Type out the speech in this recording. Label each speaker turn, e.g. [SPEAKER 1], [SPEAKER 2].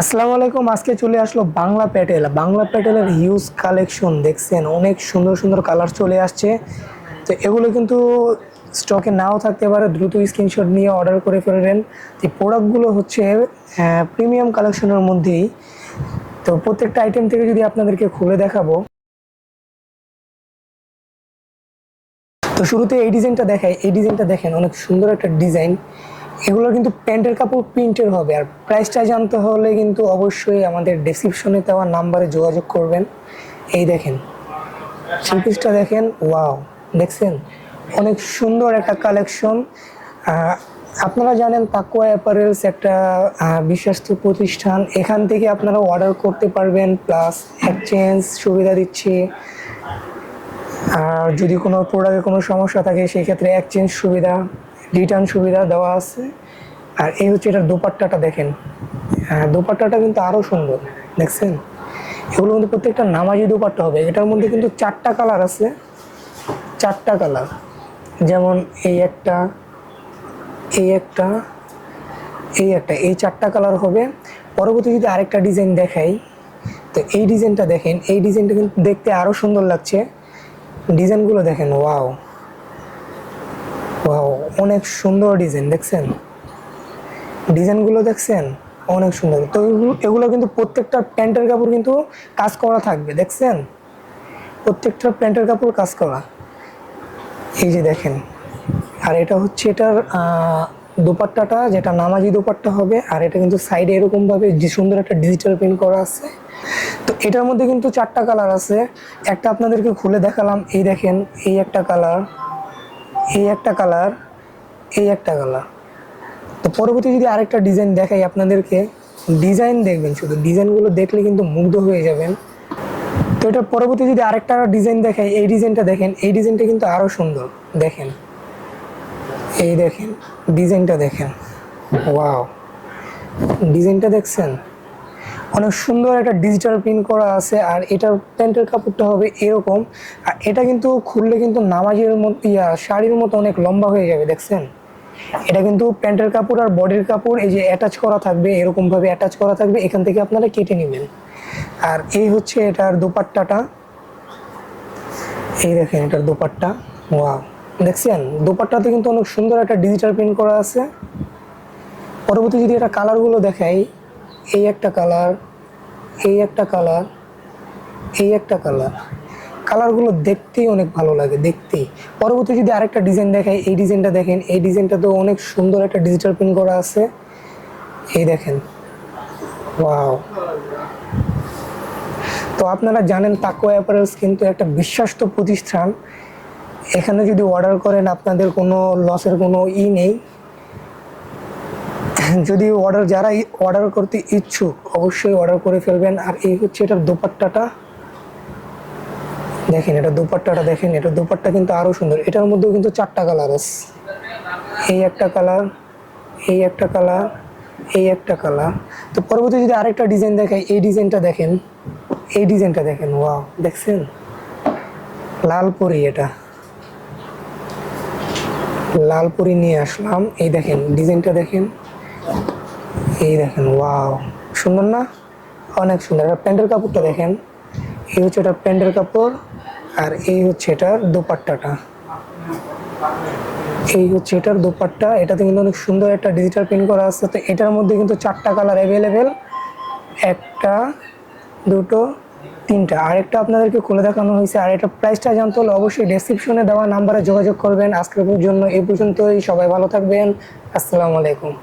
[SPEAKER 1] আসসালামু আলাইকুম, আজকে চলে আসলো বাংলা প্যাটেল। বাংলা প্যাটেলের হিউজ কালেকশন দেখছেন? অনেক সুন্দর সুন্দর কালার চলে আসছে। তো এগুলো কিন্তু স্টকে নাও থাকতে পারে, দ্রুত স্ক্রিনশট নিয়ে অর্ডার করে ফেলবেন। তো প্রোডাক্টগুলো হচ্ছে প্রিমিয়াম কালেকশনের মধ্যেই। তো প্রত্যেকটা আইটেম থেকে যদি আপনাদেরকে খুলে দেখাবো। তো শুরুতে এই ডিজাইনটা দেখাই। এই ডিজাইনটা দেখেন, অনেক সুন্দর একটা ডিজাইন এগুলো কিন্তু প্যান্টের কাপড় প্রিন্টের হবে। আর প্রাইসটা জানতে হলে কিন্তু অবশ্যই আমাদের ডেসক্রিপশনে দেওয়া নাম্বারে যোগাযোগ করবেন। এই দেখেন থ্রি দেখেন ওয়াও দেখছেন? অনেক সুন্দর একটা কালেকশন আপনারা জানেন তাকুয়া অ্যাপারেলস একটা বিশ্বস্ত প্রতিষ্ঠান। এখান থেকে আপনারা অর্ডার করতে পারবেন প্লাস এক্সচেঞ্জ সুবিধা দিচ্ছে। আর যদি কোনো প্রোডাক্টে কোনো সমস্যা থাকে, সেই ক্ষেত্রে এক্সচেঞ্জ সুবিধা। রিটার্ন সুবিধা দেওয়া আছে। আর এই হচ্ছে এটার দোপাট্টাটা দেখেন। হ্যাঁ দোপাট্টাটা কিন্তু আরও সুন্দর, দেখছেন? এগুলো কিন্তু প্রত্যেকটা নামাজি দোপাট্টা হবে। এটার মধ্যে কিন্তু চারটা কালার আছে। চারটা কালার। যেমন এই একটা এই একটা এই একটা, এই চারটা কালার হবে। পরবর্তী যদি আরেকটা ডিজাইন দেখাই, তো এই ডিজাইনটা দেখেন। এই ডিজাইনটা কিন্তু দেখতে আরও সুন্দর লাগছে। ডিজাইনগুলো দেখেন, ওয়াও। ওয়াও অনেক সুন্দর ডিজাইন দেখছেন? ডিজাইনগুলো দেখছেন? অনেক সুন্দর। তো এগুলো- কিন্তু প্রত্যেকটা প্যান্টের কাপড় কিন্তু কাজ করা থাকবে, দেখছেন? প্রত্যেকটা প্যান্টের কাপড় কাজ করা। এই যে দেখেন। আর এটা হচ্ছে এটার দোপাট্টাটা, যেটা নামাজি দোপাট্টা হবে, আর এটা কিন্তু সাইডে এরকমভাবে যে সুন্দর একটা ডিজিটাল প্রিন্ট করা আছে। তো এটার মধ্যে কিন্তু চারটা কালার আছে। একটা আপনাদেরকে খুলে দেখালাম, এই দেখেন, এই একটা কালার এই একটা কালার এই একটা কালার তো পরবর্তী যদি আরেকটা ডিজাইন দেখাই আপনাদেরকে ডিজাইন দেখবেন শুধু ডিজাইনগুলো দেখলে কিন্তু মুগ্ধ হয়ে যাবেন। তো এটা পরবর্তী যদি আরেকটা ডিজাইন দেখাই, এই ডিজাইনটা দেখেন, এই ডিজাইনটা কিন্তু আরও সুন্দর। দেখেন, এই দেখেন ডিজাইনটা দেখেন। ওয়াও ডিজাইনটা দেখছেন? অনেক সুন্দর একটা ডিজিটাল প্রিন্ট করা আছে আর এটার প্যান্টের কাপড়টা হবে এরকম। আর এটা কিন্তু খুললে কিন্তু নামাজের মতো, ইয়া, শাড়ির মতো অনেক লম্বা হয়ে যাবে, দেখছেন? এটা কিন্তু প্যান্টের কাপড় আর বডির কাপড়, এই যে অ্যাটাচ করা থাকবে, এরকমভাবে অ্যাটাচ করা থাকবে, এখান থেকে আপনারা কেটে নেবেন। আর এই হচ্ছে এটার দোপাট্টাটা। এই দেখেন এটার দোপাট্টা। ওয়াও। দেখছেন? দোপাট্টাতে কিন্তু অনেক সুন্দর একটা ডিজিটাল প্রিন্ট করা আছে। পরবর্তী যদি এটা কালারগুলো দেখাই এই একটা কালার, এই একটা কালার, এই একটা কালার। কালারগুলো দেখতেই অনেক ভালো লাগে, দেখতেই। পরবর্তী যদি আরেকটা ডিজাইন দেখাই এই ডিজাইনটা দেখেন, এই ডিজাইনটা তো অনেক সুন্দর একটা ডিজিটাল প্রিন্ট করা আছে। এই দেখেন। ওয়াও। তো আপনারা জানেন, তাকো অ্যাপারেলস কিন্তু একটা বিশ্বাস্ত প্রতিষ্ঠান। এখানে যদি অর্ডার করেন, আপনাদের কোনো লসের কোনো ই নেই। যদি অর্ডার যারা অর্ডার করতে ইচ্ছুক, অবশ্যই অর্ডার করে ফেলবেন। আর এই হচ্ছে এটার দোপাট্টাটা। দেখেন, এটা দোপাট্টাটা দেখেন, এটা দোপাট্টা কিন্তু আরও সুন্দর। এটার মধ্যেও কিন্তু চারটা কালার আছে। এই একটা কালার এই একটা কালার এই একটা কালার তো পরবর্তী যদি আরেকটা ডিজাইন দেখাই, এই ডিজাইনটা দেখেন। এই ডিজাইনটা দেখেন ওয়াও দেখছেন? লাল পরি এটা। লাল পরি নিয়ে আসলাম। এই দেখেন ডিজাইনটা দেখেন। এই দেখেন ওয়াও সুন্দর না? অনেক সুন্দর। আর প্যান্টের কাপড়টা দেখেন। এই হচ্ছে এটা প্যান্টের কাপড়, আর এই হচ্ছে এটার দোপাট্টাটা। এই হচ্ছে এটার দোপাট্টা। এটাতে কিন্তু অনেক সুন্দর একটা ডিজিটাল প্রিন্ট করা আছে। তো এটার মধ্যে কিন্তু চারটা কালার অ্যাভেলেবেল একটা, দুটো, তিনটা। আরেকটা আপনাদেরকে খুলে দেখানো হয়েছে। আর এটা প্রাইসটা জানতে হলে অবশ্যই ডেসক্রিপশনে দেওয়া নাম্বারে যোগাযোগ করবেন। আজকের জন্য এই পর্যন্তই। সবাই ভালো থাকবেন। আসসালামু আলাইকুম।